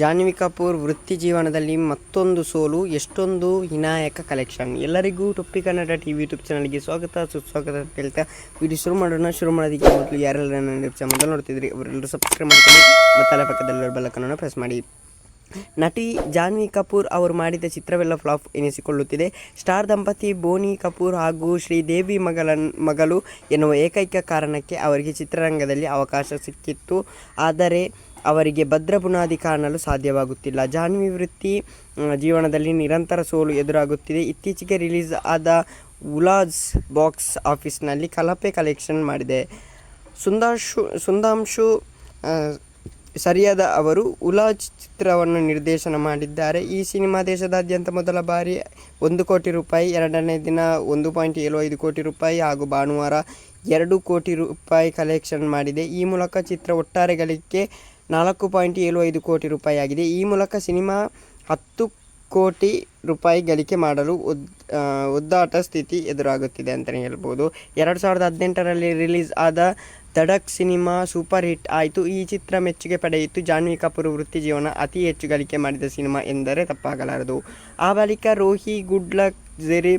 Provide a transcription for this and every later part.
ಜಾನ್ವಿ ಕಪೂರ್ ವೃತ್ತಿ ಜೀವನದಲ್ಲಿ ಮತ್ತೊಂದು ಸೋಲು, ಎಷ್ಟೊಂದು ಹಿನಾಯಕ ಕಲೆಕ್ಷನ್ ಎಲ್ಲರಿಗೂ ಟೊಪ್ಪಿ ಕನ್ನಡ ಟಿ ವಿ ಯೂಟ್ಯೂಬ್ ಚಾನಲ್ಗೆ ಸ್ವಾಗತ, ಸುಸ್ವಾಗತ ಅಂತ ಹೇಳ್ತಾ ವಿಡಿಯೋ ಶುರು ಮಾಡೋಣ. ಶುರು ಮಾಡೋದಕ್ಕೆ ಮೊದಲು ಯಾರೆಲ್ಲ ನನ್ನ ಚಾನಲ್ ನೋಡ್ತಿದ್ರಿ, ಅವರೆಲ್ಲರೂ ಸಬ್ಸ್ಕ್ರೈಬ್ ಮಾಡ್ಕೊಂಡು ಮತ್ತೆ ಪಕ್ಕದಲ್ಲಿ ಬೆಲ್ಲ ಬೆಲ್ಲಕ್ಕನ್ನು ಪ್ರೆಸ್ ಮಾಡಿ. ನಟಿ ಜಾನ್ವಿ ಕಪೂರ್ ಅವರು ಮಾಡಿದ ಚಿತ್ರವೆಲ್ಲ ಫ್ಲಾಪ್ ಎನಿಸಿಕೊಳ್ಳುತ್ತಿದೆ. ಸ್ಟಾರ್ ದಂಪತಿ ಬೋನಿ ಕಪೂರ್ ಹಾಗೂ ಶ್ರೀದೇವಿ ಮಗಳ ಮಗಳು ಎನ್ನುವ ಏಕೈಕ ಕಾರಣಕ್ಕೆ ಅವರಿಗೆ ಚಿತ್ರರಂಗದಲ್ಲಿ ಅವಕಾಶ ಸಿಕ್ಕಿತ್ತು. ಆದರೆ ಅವರಿಗೆ ಭದ್ರ ಬುನಾದಿ ಕಾಣಲು ಸಾಧ್ಯವಾಗುತ್ತಿಲ್ಲ. ಜಾನ್ವಿ ವೃತ್ತಿ ಜೀವನದಲ್ಲಿ ನಿರಂತರ ಸೋಲು ಎದುರಾಗುತ್ತಿದೆ. ಇತ್ತೀಚೆಗೆ ರಿಲೀಸ್ ಆದ ಉಲಾಜ್ ಬಾಕ್ಸ್ ಆಫೀಸ್ನಲ್ಲಿ ಕಲಪೆ ಕಲೆಕ್ಷನ್ ಮಾಡಿದೆ. ಸುಂದಾಶು, ಸುಂದಾಂಶು ಸರಿಯಾದ ಅವರು ಉಲಾಜ್ ಚಿತ್ರವನ್ನು ನಿರ್ದೇಶನ ಮಾಡಿದ್ದಾರೆ. ಈ ಸಿನಿಮಾ ದೇಶದಾದ್ಯಂತ ಮೊದಲ ಬಾರಿ ಒಂದು ಕೋಟಿ ರೂಪಾಯಿ, ಎರಡನೇ ದಿನ ಒಂದು ಪಾಯಿಂಟ್ ಏಳು ಐದು ಕೋಟಿ ರೂಪಾಯಿ ಹಾಗೂ ಭಾನುವಾರ ಎರಡು ಕೋಟಿ ರೂಪಾಯಿ ಕಲೆಕ್ಷನ್ ಮಾಡಿದೆ. ಈ ಮೂಲಕ ಚಿತ್ರ ಒಟ್ಟಾರೆ ಗಳಿಕೆ ನಾಲ್ಕು ಪಾಯಿಂಟ್ ಏಳು ಐದು ಕೋಟಿ ರೂಪಾಯಿ ಆಗಿದೆ ಈ ಮೂಲಕ ಸಿನಿಮಾ ಹತ್ತು ಕೋಟಿ ರೂಪಾಯಿ ಗಳಿಕೆ ಮಾಡಲು ಒದ್ ಒದ್ದಾಟ ಸ್ಥಿತಿ ಎದುರಾಗುತ್ತಿದೆ ಅಂತಲೇ ಹೇಳ್ಬೋದು. ಎರಡು ಸಾವಿರದ ಹದಿನೆಂಟರಲ್ಲಿ ರಿಲೀಸ್ ಆದ ಧಡಕ್ ಸಿನಿಮಾ ಸೂಪರ್ ಹಿಟ್ ಆಯಿತು. ಈ ಚಿತ್ರ ಮೆಚ್ಚುಗೆ ಪಡೆಯಿತು. ಜಾನ್ವಿ ಕಪೂರ್ ವೃತ್ತಿ ಜೀವನ ಅತಿ ಹೆಚ್ಚು ಗಳಿಕೆ ಮಾಡಿದ ಸಿನಿಮಾ ಎಂದರೆ ತಪ್ಪಾಗಲಾರದು. ಆ ಬಳಿಕ ರೋಹಿ, ಗುಡ್ ಲಕ್, ಜೆರಿ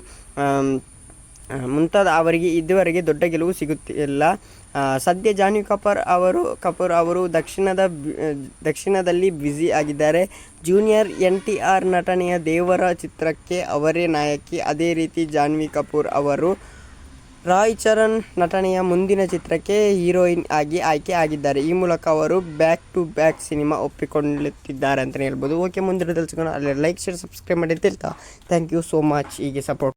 ಮುಂತಾದ ಅವರಿಗೆ ಇದುವರೆಗೆ ದೊಡ್ಡ ಗೆಲುವು ಸಿಗುತ್ತಿಲ್ಲ. ಸದ್ಯ ಜಾನ್ವಿ ಕಪೂರ್ ಅವರು ಕಪೂರ್ ಅವರು ದಕ್ಷಿಣದ ದಕ್ಷಿಣದಲ್ಲಿ ಬ್ಯುಸಿ ಆಗಿದ್ದಾರೆ. ಜೂನಿಯರ್ ಎನ್ ಟಿ ಆರ್ ನಟನೆಯ ದೇವರ ಚಿತ್ರಕ್ಕೆ ಅವರೇ ನಾಯಕಿ. ಅದೇ ರೀತಿ ಜಾನ್ವಿ ಕಪೂರ್ ಅವರು ರಾಯ್ ಚರಣ್ ನಟನೆಯ ಮುಂದಿನ ಚಿತ್ರಕ್ಕೆ ಹೀರೋಯಿನ್ ಆಗಿ ಆಯ್ಕೆ ಆಗಿದ್ದಾರೆ. ಈ ಮೂಲಕ ಅವರು ಬ್ಯಾಕ್ ಟು ಬ್ಯಾಕ್ ಸಿನಿಮಾ ಒಪ್ಪಿಕೊಳ್ಳುತ್ತಿದ್ದಾರೆ ಅಂತಲೇ ಹೇಳ್ಬೋದು. ಓಕೆ ಮುಂದಿನ ತಿಳಿಸ್ಕೊಂಡು ಅಲ್ಲಿ ಲೈಕ್ ಶೇರ್ ಸಬ್ಸ್ಕ್ರೈಬ್ ಮಾಡಿ ಅಂತ. ಥ್ಯಾಂಕ್ ಯು ಸೋ ಮಚ್ ಹೀಗೆ ಸಪೋರ್ಟ್